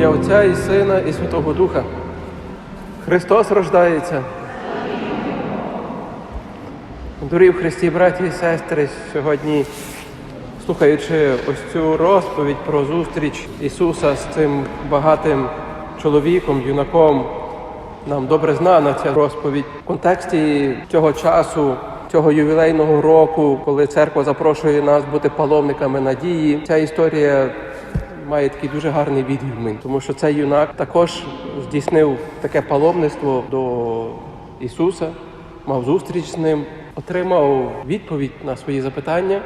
ім'я Отця і Сина, і Святого Духа. Христос рождається. Дорогі в Христі, браті і сестри, сьогодні, слухаючи ось цю розповідь про зустріч Ісуса з цим багатим чоловіком, юнаком, нам добре знана ця розповідь в контексті цього часу, цього ювілейного року, коли церква запрошує нас бути паломниками надії. Ця історія має такий дуже гарний відгук, тому що цей юнак також здійснив таке паломництво до Ісуса, мав зустріч з ним, отримав відповідь на свої запитання.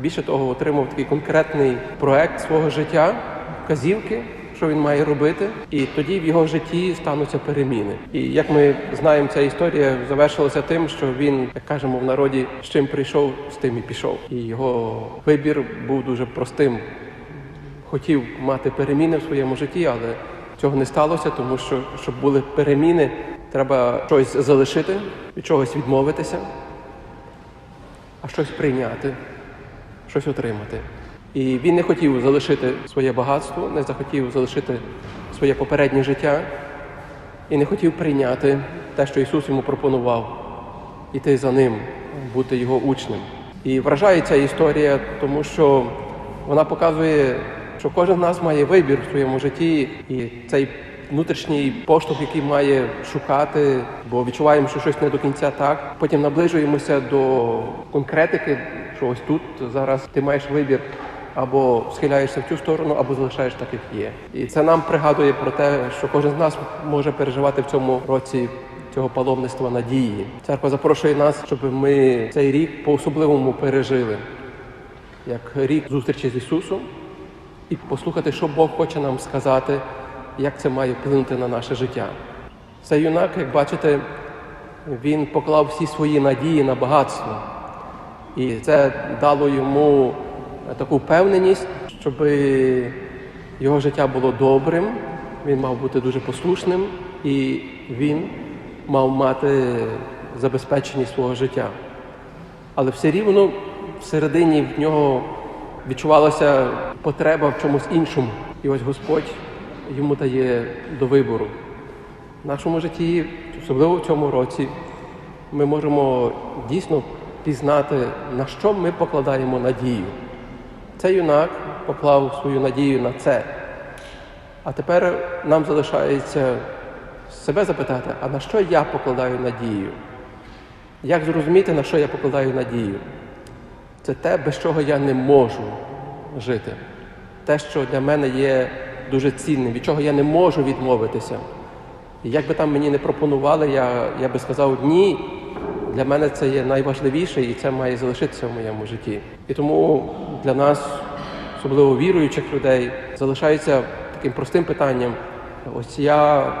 Більше того, отримав такий конкретний проект свого життя, вказівки, що він має робити, і тоді в його житті стануться переміни. І як ми знаємо, ця історія завершилася тим, що він, як кажемо в народі, з чим прийшов, з тим і пішов. І його вибір був дуже простим хотів мати переміни в своєму житті, але цього не сталося, тому що щоб були переміни, треба щось залишити, від чогось відмовитися, а щось прийняти, щось отримати. І він не хотів залишити своє багатство, не захотів залишити своє попереднє життя і не хотів прийняти те, що Ісус йому пропонував, іти за ним, бути його учнем. І вражає ця історія, тому що вона показує, що кожен з нас має вибір в своєму житті, і цей внутрішній поштовх, який має шукати, бо відчуваємо, що щось не до кінця так. Потім наближуємося до конкретики, що ось тут зараз ти маєш вибір. Або схиляєшся в цю сторону, або залишаєш так, як є. І це нам пригадує про те, що кожен з нас може переживати в цьому році цього паломництва надії. Церква запрошує нас, щоб ми цей рік по-особливому пережили, як рік зустрічі з Ісусом, і послухати, що Бог хоче нам сказати, як це має вплинути на наше життя. Цей юнак, як бачите, він поклав всі свої надії на багатство, і це дало йому таку впевненість, щоб його життя було добрим, він мав бути дуже послушним, і він мав мати забезпеченість свого життя. Але все рівно всередині в нього відчувалася потреба в чомусь іншому. І ось Господь йому дає до вибору. В нашому житті, особливо в цьому році, ми можемо дійсно пізнати, на що ми покладаємо надію. Цей юнак поклав свою надію на це. А тепер нам залишається себе запитати, а на що я покладаю надію? Як зрозуміти, на що я покладаю надію? Це те, без чого я не можу жити. Те, що для мене є дуже цінним, від чого я не можу відмовитися. І як би там мені не пропонували, я, я би сказав ні. Для мене це є найважливіше і це має залишитися в моєму житті. І тому для нас, особливо віруючих людей, залишається таким простим питанням. Ось я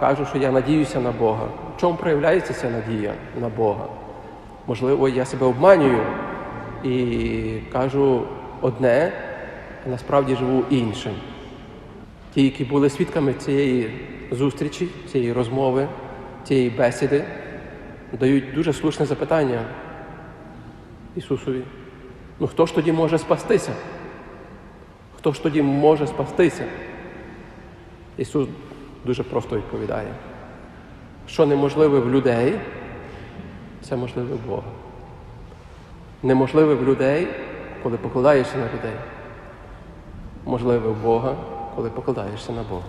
кажу, що я надіюся на Бога. В чому проявляється ця надія на Бога? Можливо, я себе обманюю і кажу одне, насправді живу іншим. Ті, які були свідками цієї зустрічі, цієї розмови, цієї бесіди, дають дуже слушне запитання Ісусові. Ну хто ж тоді може спастися? Хто ж тоді може спастися? Ісус дуже просто відповідає, що неможливе в людей, це можливе в Бога. Неможливе в людей, коли покладаєшся на людей. Можливе в Бога, коли покладаєшся на Бога.